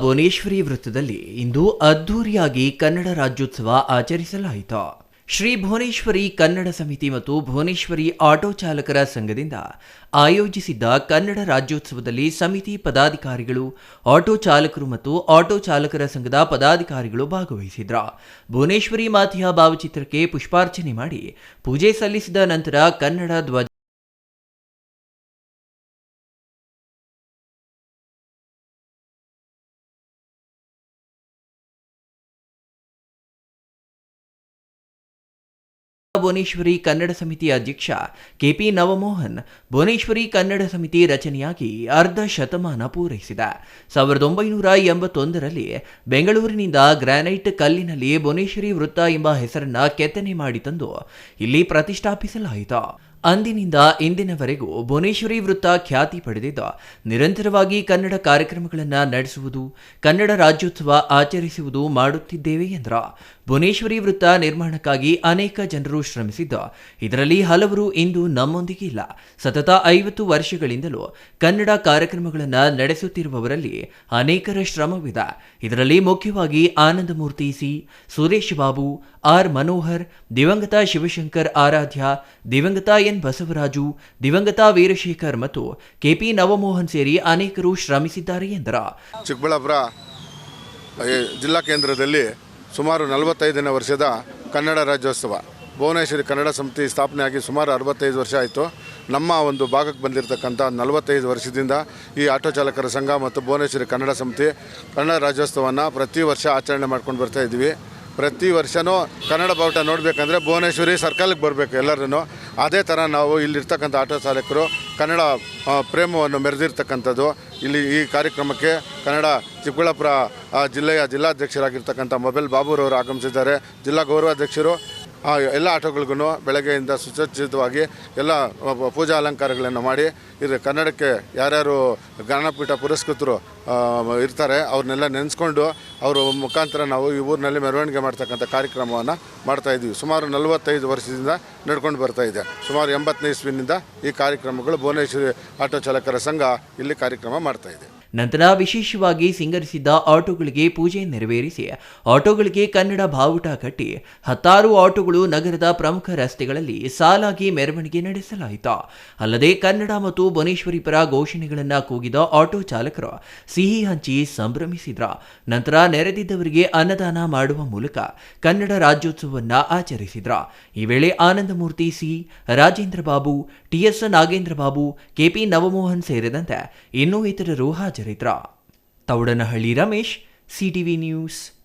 ಭುವನೇಶ್ವರಿ ವೃತ್ತದಲ್ಲಿ ಇಂದು ಅದ್ದೂರಿಯಾಗಿ ಕನ್ನಡ ರಾಜ್ಯೋತ್ಸವ ಆಚರಿಸಲಾಯಿತು. ಶ್ರೀ ಭುವನೇಶ್ವರಿ ಕನ್ನಡ ಸಮಿತಿ ಮತ್ತು ಭುವನೇಶ್ವರಿ ಆಟೋ ಚಾಲಕರ ಸಂಘದಿಂದ ಆಯೋಜಿಸಿದ್ದ ಕನ್ನಡ ರಾಜ್ಯೋತ್ಸವದಲ್ಲಿ ಸಮಿತಿ ಪದಾಧಿಕಾರಿಗಳು, ಆಟೋ ಚಾಲಕರು ಮತ್ತು ಆಟೋ ಚಾಲಕರ ಸಂಘದ ಪದಾಧಿಕಾರಿಗಳು ಭಾಗವಹಿಸಿದ್ರು ಭುವನೇಶ್ವರಿ ಮಾತೆಯ ಭಾವಚಿತ್ರಕ್ಕೆ ಪುಷ್ಪಾರ್ಚನೆ ಮಾಡಿ ಪೂಜೆ ಸಲ್ಲಿಸಿದ ನಂತರ ಕನ್ನಡ ಧ್ವಜ ಭುವನೇಶ್ವರಿ ಕನ್ನಡ ಸಮಿತಿ ಅಧ್ಯಕ್ಷ ಕೆಪಿ ನವಮೋಹನ್ ಭುವನೇಶ್ವರಿ ಕನ್ನಡ ಸಮಿತಿ ರಚನೆಯಾಗಿ ಅರ್ಧ ಶತಮಾನ ಪೂರೈಸಿದ. ಸಾವಿರದ ಒಂಬೈನೂರ ಎಂಬತ್ತೊಂದರಲ್ಲಿ ಬೆಂಗಳೂರಿನಿಂದ ಗ್ರಾನೈಟ್ ಕಲ್ಲಿನಲ್ಲಿ ಭುವನೇಶ್ವರಿ ವೃತ್ತ ಎಂಬ ಹೆಸರನ್ನ ಕೆತ್ತನೆ ಮಾಡಿ ತಂದು ಇಲ್ಲಿ ಪ್ರತಿಷ್ಠಾಪಿಸಲಾಯಿತು. ಅಂದಿನಿಂದ ಇಂದಿನವರೆಗೂ ಭುವನೇಶ್ವರಿ ವೃತ್ತ ಖ್ಯಾತಿ ಪಡೆದಿದ್ದು. ನಿರಂತರವಾಗಿ ಕನ್ನಡ ಕಾರ್ಯಕ್ರಮಗಳನ್ನು ನಡೆಸುವುದು, ಕನ್ನಡ ರಾಜ್ಯೋತ್ಸವ ಆಚರಿಸುವುದು ಮಾಡುತ್ತಿದ್ದೇವೆ ಎಂದ್ರ ಭುವನೇಶ್ವರಿ ವೃತ್ತ ನಿರ್ಮಾಣಕ್ಕಾಗಿ ಅನೇಕ ಜನರು ಶ್ರಮಿಸಿದ್ದು. ಇದರಲ್ಲಿ ಹಲವರು ಇಂದು ನಮ್ಮೊಂದಿಗೆ ಇಲ್ಲ. ಸತತ ಐವತ್ತು ವರ್ಷಗಳಿಂದಲೂ ಕನ್ನಡ ಕಾರ್ಯಕ್ರಮಗಳನ್ನು ನಡೆಸುತ್ತಿರುವವರಲ್ಲಿ ಅನೇಕರ ಶ್ರಮವಿದೆ. ಇದರಲ್ಲಿ ಮುಖ್ಯವಾಗಿ ಆನಂದಮೂರ್ತಿ ಸಿ. ಸುರೇಶ್ ಬಾಬು, ಆರ್. ಮನೋಹರ್, ದಿವಂಗತ ಶಿವಶಂಕರ್ ಆರಾಧ್ಯ, ದಿವಂಗತ ಎನ್. ಬಸವರಾಜು, ದಿವಂಗತ ವೀರಶೇಖರ್ ಮತ್ತು ಕೆಪಿ ನವಮೋಹನ್ ಸೇರಿ ಅನೇಕರು ಶ್ರಮಿಸಿದ್ದಾರೆ ಎಂದರು. ಚಿಕ್ಕಬಳ್ಳಾಪುರ ಜಿಲ್ಲಾ ಕೇಂದ್ರದಲ್ಲಿ ಸುಮಾರು ನಲವತ್ತೈದನೇ ವರ್ಷದ ಕನ್ನಡ ರಾಜ್ಯೋತ್ಸವ. ಭುವನೇಶ್ವರಿ ಕನ್ನಡ ಸಮಿತಿ ಸ್ಥಾಪನೆಯಾಗಿ ಸುಮಾರು ಅರವತ್ತೈದು ವರ್ಷ ಆಯಿತು. ನಮ್ಮ ಒಂದು ಭಾಗಕ್ಕೆ ಬಂದಿರತಕ್ಕಂಥ ನಲವತ್ತೈದು ವರ್ಷದಿಂದ ಈ ಆಟೋ ಚಾಲಕರ ಸಂಘ ಮತ್ತು ಭುವನೇಶ್ವರಿ ಕನ್ನಡ ಸಮಿತಿ ಕನ್ನಡ ರಾಜ್ಯೋತ್ಸವವನ್ನು ಪ್ರತಿ ವರ್ಷ ಆಚರಣೆ ಮಾಡ್ಕೊಂಡು ಬರ್ತಾ ಇದ್ವಿ ಪ್ರತಿ ವರ್ಷವೂ ಕನ್ನಡ ಬಾವುಟ ನೋಡಬೇಕಂದ್ರೆ ಭುವನೇಶ್ವರಿ ಸರ್ಕಲ್ಗೆ ಬರಬೇಕು ಎಲ್ಲರೂ ಅದೇ ಥರ ನಾವು ಇಲ್ಲಿರ್ತಕ್ಕಂಥ ಆಟೋ ಚಾಲಕರು ಕನ್ನಡ ಪ್ರೇಮವನ್ನು ಮೆರೆದಿರ್ತಕ್ಕಂಥದ್ದು. ಇಲ್ಲಿ ಈ ಕಾರ್ಯಕ್ರಮಕ್ಕೆ ಕನ್ನಡ ಚಿಕ್ಕಬಳ್ಳಾಪುರ ಜಿಲ್ಲೆಯ ಜಿಲ್ಲಾಧ್ಯಕ್ಷರಾಗಿರ್ತಕ್ಕಂಥ ಮೊಬೈಲ್ ಬಾಬುರವರು ಆಗಮಿಸಿದ್ದಾರೆ. ಜಿಲ್ಲಾ ಗೌರವಾಧ್ಯಕ್ಷರು ಆ, ಎಲ್ಲ ಆಟೋಗಳಿಗೂ ಬೆಳಗ್ಗೆಯಿಂದ ಸುಸಜ್ಜಿತವಾಗಿ ಎಲ್ಲ ಪೂಜಾ ಅಲಂಕಾರಗಳನ್ನು ಮಾಡಿ ಇದು ಕನ್ನಡಕ್ಕೆ ಯಾರ್ಯಾರು ಜ್ಞಾನಪೀಠ ಪುರಸ್ಕೃತರು ಇರ್ತಾರೆ ಅವ್ರನ್ನೆಲ್ಲ ನೆನೆಸ್ಕೊಂಡು ಅವರು ಮುಖಾಂತರ ನಾವು ಈ ಊರಿನಲ್ಲಿ ಮೆರವಣಿಗೆ ಮಾಡ್ತಕ್ಕಂಥ ಕಾರ್ಯಕ್ರಮವನ್ನು ಮಾಡ್ತಾ ಇದ್ದೀವಿ ಸುಮಾರು ನಲವತ್ತೈದು ವರ್ಷದಿಂದ ನಡ್ಕೊಂಡು ಬರ್ತಾ ಇದೆ. ಸುಮಾರು ಎಂಬತ್ತನೇ ಇಸ್ವಿನಿಂದ ಈ ಕಾರ್ಯಕ್ರಮಗಳು ಭುವನೇಶ್ವರಿ ಆಟೋ ಚಾಲಕರ ಸಂಘ ಇಲ್ಲಿ ಕಾರ್ಯಕ್ರಮ ಮಾಡ್ತಾಯಿದೆ ನಂತರ ವಿಶೇಷವಾಗಿ ಸಿಂಗರಿಸಿದ್ದ ಆಟೋಗಳಿಗೆ ಪೂಜೆ ನೆರವೇರಿಸಿ, ಆಟೋಗಳಿಗೆ ಕನ್ನಡ ಬಾವುಟ ಕಟ್ಟಿ, ಹತ್ತಾರು ಆಟೋಗಳು ನಗರದ ಪ್ರಮುಖ ರಸ್ತೆಗಳಲ್ಲಿ ಸಾಲಾಗಿ ಮೆರವಣಿಗೆ ನಡೆಸಲಾಯಿತು. ಅಲ್ಲದೆ ಕನ್ನಡ ಮತ್ತು ಭುವನೇಶ್ವರಿ ಪರ ಘೋಷಣೆಗಳನ್ನು ಕೂಗಿದ ಆಟೋ ಚಾಲಕರು ಸಿಹಿ ಹಂಚಿ ಸಂಭ್ರಮಿಸಿದ್ರ. ನಂತರ ನೆರೆದಿದ್ದವರಿಗೆ ಅನ್ನದಾನ ಮಾಡುವ ಮೂಲಕ ಕನ್ನಡ ರಾಜ್ಯೋತ್ಸವವನ್ನ ಆಚರಿಸಿದ್ರ. ಈ ವೇಳೆ Anandamurthy C. Rajendra Babu TS Nagendra Babu KP Navamohan ಸೇರಿದಂತೆ ಇನ್ನೂ ಇತರರು ಹಾಜರಿದ್ರ. Thoudanahalli Ramesh CTV news.